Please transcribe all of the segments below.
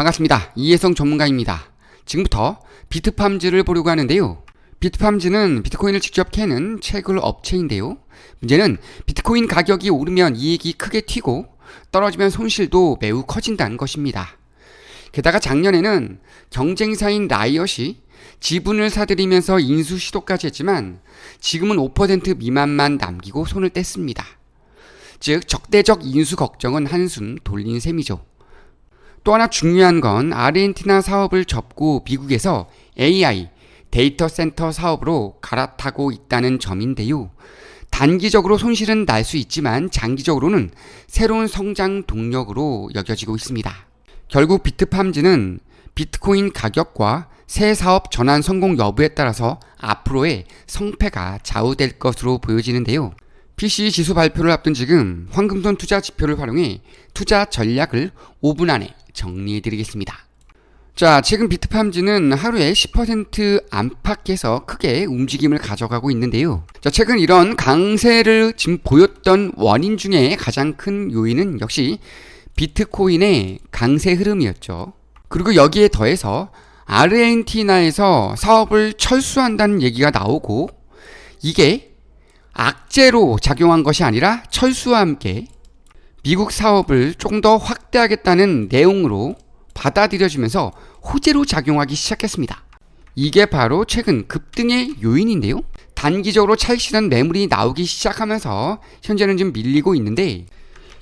반갑습니다. 이혜성 전문가입니다. 지금부터 비트팜즈를 보려고 하는데요. 비트팜즈는 비트코인을 직접 캐는 채굴 업체인데요. 문제는 비트코인 가격이 오르면 이익이 크게 튀고 떨어지면 손실도 매우 커진다는 것입니다. 게다가 작년에는 경쟁사인 라이엇이 지분을 사들이면서 인수 시도까지 했지만 지금은 5% 미만만 남기고 손을 뗐습니다. 즉 적대적 인수 걱정은 한숨 돌린 셈이죠. 또 하나 중요한 건 아르헨티나 사업을 접고 미국에서 AI 데이터 센터 사업으로 갈아타고 있다는 점인데요. 단기적으로 손실은 날 수 있지만 장기적으로는 새로운 성장 동력으로 여겨지고 있습니다. 결국 비트팜즈는 비트코인 가격과 새 사업 전환 성공 여부에 따라서 앞으로의 성패가 좌우될 것으로 보여지는데요. PC 지수 발표를 앞둔 지금 황금손 투자 지표를 활용해 투자 전략을 5분 안에 정리해 드리겠습니다. 자, 최근 비트팜즈는 하루에 10% 안팎에서 크게 움직임을 가져가고 있는데요. 자, 최근 이런 강세를 지금 보였던 원인 중에 가장 큰 요인은 역시 비트코인의 강세 흐름이었죠. 그리고 여기에 더해서 아르헨티나에서 사업을 철수한다는 얘기가 나오고 이게 악재로 작용한 것이 아니라 철수와 함께 미국 사업을 조금 더 확대하겠다는 내용으로 받아들여지면서 호재로 작용하기 시작했습니다. 이게 바로 최근 급등의 요인인데요. 단기적으로 찰실한 매물이 나오기 시작하면서 현재는 좀 밀리고 있는데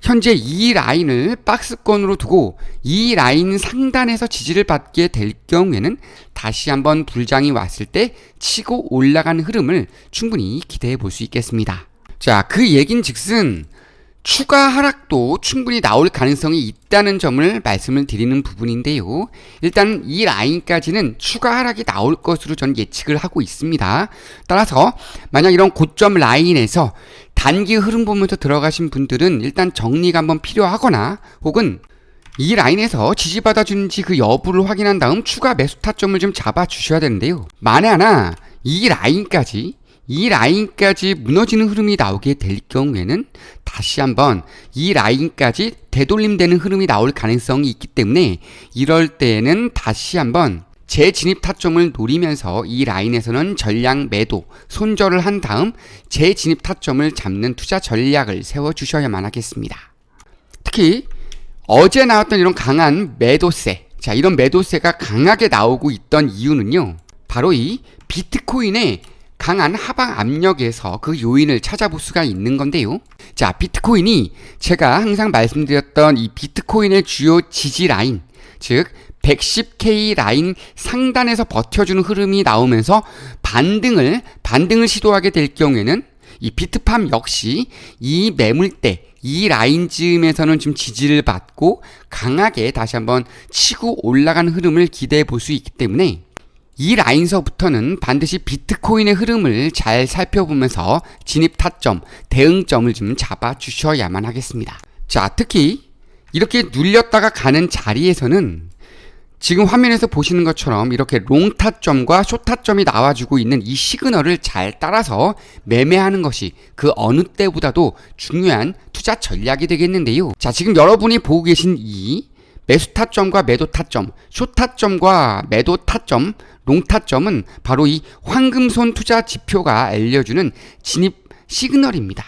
현재 이 라인을 박스권으로 두고 이 라인 상단에서 지지를 받게 될 경우에는 다시 한번 불장이 왔을 때 치고 올라가는 흐름을 충분히 기대해 볼 수 있겠습니다. 자, 그 얘긴 즉슨 추가 하락도 충분히 나올 가능성이 있다는 점을 말씀을 드리는 부분인데요. 일단 이 라인까지는 추가 하락이 나올 것으로 저는 예측을 하고 있습니다. 따라서 만약 이런 고점 라인에서 단기 흐름 보면서 들어가신 분들은 일단 정리가 한번 필요하거나 혹은 이 라인에서 지지받아 주는지 그 여부를 확인한 다음 추가 매수 타점을 좀 잡아 주셔야 되는데요. 만에 하나 이 라인까지 이 라인까지 무너지는 흐름이 나오게 될 경우에는 다시 한번 이 라인까지 되돌림되는 흐름이 나올 가능성이 있기 때문에 이럴 때에는 다시 한번 재진입 타점을 노리면서 이 라인에서는 전량 매도, 손절을 한 다음 재진입 타점을 잡는 투자 전략을 세워 주셔야만 하겠습니다. 특히 어제 나왔던 이런 강한 매도세, 자, 이런 매도세가 강하게 나오고 있던 이유는요, 바로 이 비트코인의 강한 하방 압력에서 그 요인을 찾아볼 수가 있는 건데요. 자, 비트코인이 제가 항상 말씀드렸던 이 비트코인의 주요 지지 라인, 즉 110K 라인 상단에서 버텨주는 흐름이 나오면서 반등을 반등을 시도하게 될 경우에는 이 비트팜 역시 이 매물대 이 라인 즈음에서는 좀 지지를 받고 강하게 다시 한번 치고 올라가는 흐름을 기대해 볼 수 있기 때문에 이 라인서부터는 반드시 비트코인의 흐름을 잘 살펴보면서 진입 타점, 대응점을 좀 잡아 주셔야만 하겠습니다. 자, 특히 이렇게 눌렸다가 가는 자리에서는 지금 화면에서 보시는 것처럼 이렇게 롱 타점과 쇼 타점이 나와주고 있는 이 시그널을 잘 따라서 매매하는 것이 그 어느 때보다도 중요한 투자 전략이 되겠는데요. 자, 지금 여러분이 보고 계신 이 매수 타점과 매도 타점, 쇼 타점과 매도 타점, 롱 타점은 바로 이 황금손 투자 지표가 알려주는 진입 시그널입니다.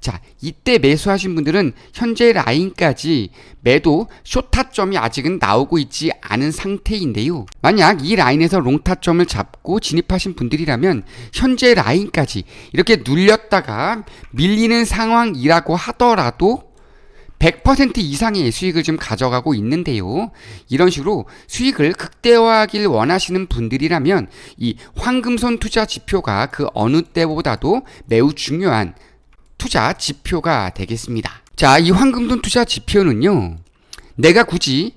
자, 이때 매수하신 분들은 현재 라인까지 매도 쇼타점이 아직은 나오고 있지 않은 상태인데요. 만약 이 라인에서 롱타점을 잡고 진입하신 분들이라면 현재 라인까지 이렇게 눌렸다가 밀리는 상황이라고 하더라도 100% 이상의 수익을 좀 가져가고 있는데요. 이런 식으로 수익을 극대화하길 원하시는 분들이라면 이 황금손 투자 지표가 그 어느 때보다도 매우 중요한 투자 지표가 되겠습니다. 자, 이 황금손 투자 지표는요. 내가 굳이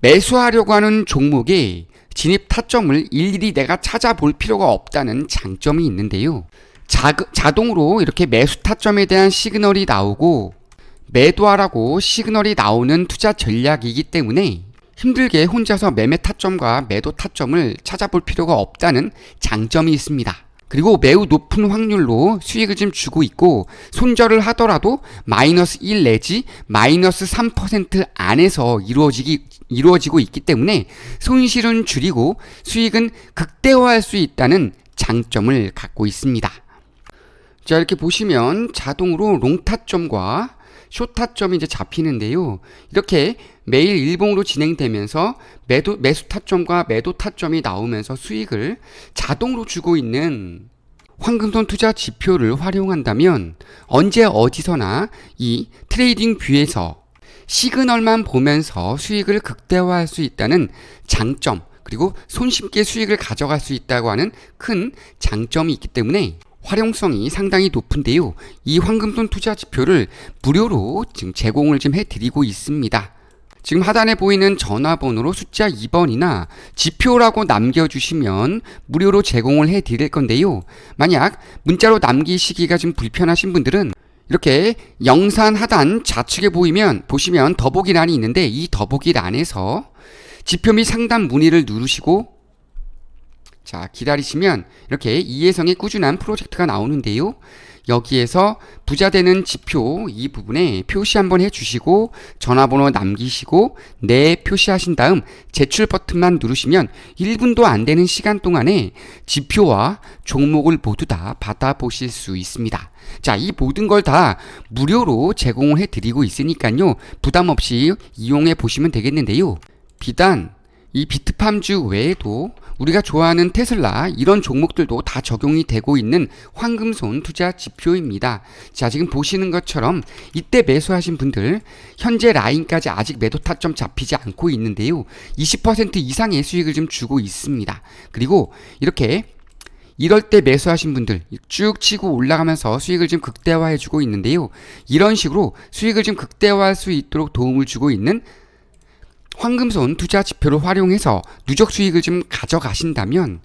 매수하려고 하는 종목의 진입 타점을 일일이 내가 찾아볼 필요가 없다는 장점이 있는데요. 자, 자동으로 이렇게 매수 타점에 대한 시그널이 나오고 매도하라고 시그널이 나오는 투자 전략이기 때문에 힘들게 혼자서 매매 타점과 매도 타점을 찾아볼 필요가 없다는 장점이 있습니다. 그리고 매우 높은 확률로 수익을 좀 주고 있고 손절을 하더라도 마이너스 1 내지 마이너스 3% 안에서 이루어지기 이루어지고 있기 때문에 손실은 줄이고 수익은 극대화할 수 있다는 장점을 갖고 있습니다. 자, 이렇게 보시면 자동으로 롱타점과 쇼타점이 이제 잡히는데요. 이렇게 매일 일봉으로 진행되면서 매도, 매수 타점과 매도 타점이 나오면서 수익을 자동으로 주고 있는 황금손 투자 지표를 활용한다면 언제 어디서나 이 트레이딩 뷰에서 시그널만 보면서 수익을 극대화할 수 있다는 장점 그리고 손쉽게 수익을 가져갈 수 있다고 하는 큰 장점이 있기 때문에 활용성이 상당히 높은데요. 이 황금손 투자 지표를 무료로 지금 제공을 좀 해드리고 있습니다. 지금 하단에 보이는 전화번호로 숫자 2번이나 지표라고 남겨주시면 무료로 제공을 해드릴 건데요. 만약 문자로 남기시기가 좀 불편하신 분들은 이렇게 영상 하단 좌측에 보이면 보시면 더보기란이 있는데 이 더보기란에서 지표 및 상담 문의를 누르시고 자, 기다리시면 이렇게 이해성의 꾸준한 프로젝트가 나오는데요. 여기에서 부자 되는 지표 이 부분에 표시 한번 해주시고 전화번호 남기시고 네 표시하신 다음 제출 버튼만 누르시면 1분도 안 되는 시간 동안에 지표와 종목을 모두 다 받아보실 수 있습니다. 자, 이 모든 걸 다 무료로 제공을 해드리고 있으니까요. 부담 없이 이용해 보시면 되겠는데요. 비단 이 비트팜주 외에도 우리가 좋아하는 테슬라 이런 종목들도 다 적용이 되고 있는 황금손 투자 지표입니다. 자, 지금 보시는 것처럼 이때 매수하신 분들 현재 라인까지 아직 매도 타점 잡히지 않고 있는데요. 20% 이상의 수익을 좀 주고 있습니다. 그리고 이렇게 이럴 때 매수하신 분들 쭉 치고 올라가면서 수익을 좀 극대화해 주고 있는데요. 이런 식으로 수익을 좀 극대화할 수 있도록 도움을 주고 있는 황금손 투자 지표를 활용해서 누적 수익을 좀 가져가신다면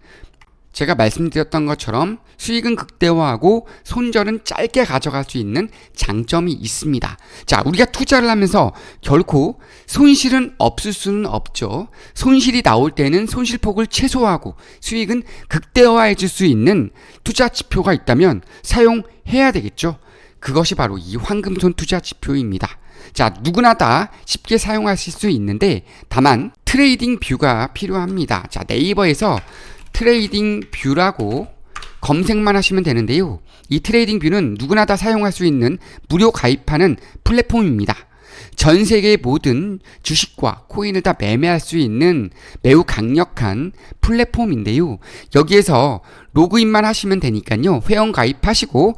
제가 말씀드렸던 것처럼 수익은 극대화하고 손절은 짧게 가져갈 수 있는 장점이 있습니다. 자, 우리가 투자를 하면서 결코 손실은 없을 수는 없죠. 손실이 나올 때는 손실폭을 최소화하고 수익은 극대화해 줄 수 있는 투자 지표가 있다면 사용해야 되겠죠. 그것이 바로 이 황금손 투자 지표입니다. 자, 누구나 다 쉽게 사용하실 수 있는데 다만 트레이딩 뷰가 필요합니다. 자, 네이버에서 트레이딩 뷰라고 검색만 하시면 되는데요. 이 트레이딩 뷰는 누구나 다 사용할 수 있는 무료 가입하는 플랫폼입니다. 전 세계의 모든 주식과 코인을 다 매매할 수 있는 매우 강력한 플랫폼인데요. 여기에서 로그인만 하시면 되니까요. 회원 가입하시고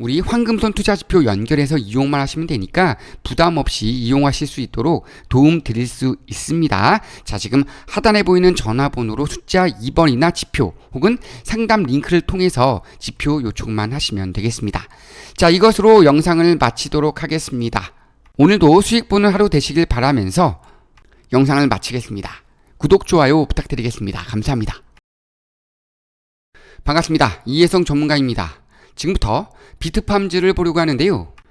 우리 황금손 투자지표 연결해서 이용만 하시면 되니까 부담 없이 이용하실 수 있도록 도움 드릴 수 있습니다. 자, 지금 하단에 보이는 전화번호로 숫자 2번이나 지표 혹은 상담 링크를 통해서 지표 요청만 하시면 되겠습니다. 자, 이것으로 영상을 마치도록 하겠습니다. 오늘도 수익 보는 하루 되시길 바라면서 영상을 마치겠습니다. 구독, 좋아요 부탁드리겠습니다. 감사합니다. 반갑습니다. 이혜성 전문가입니다. 지금부터 비트팜즈를 보려고 하는데요.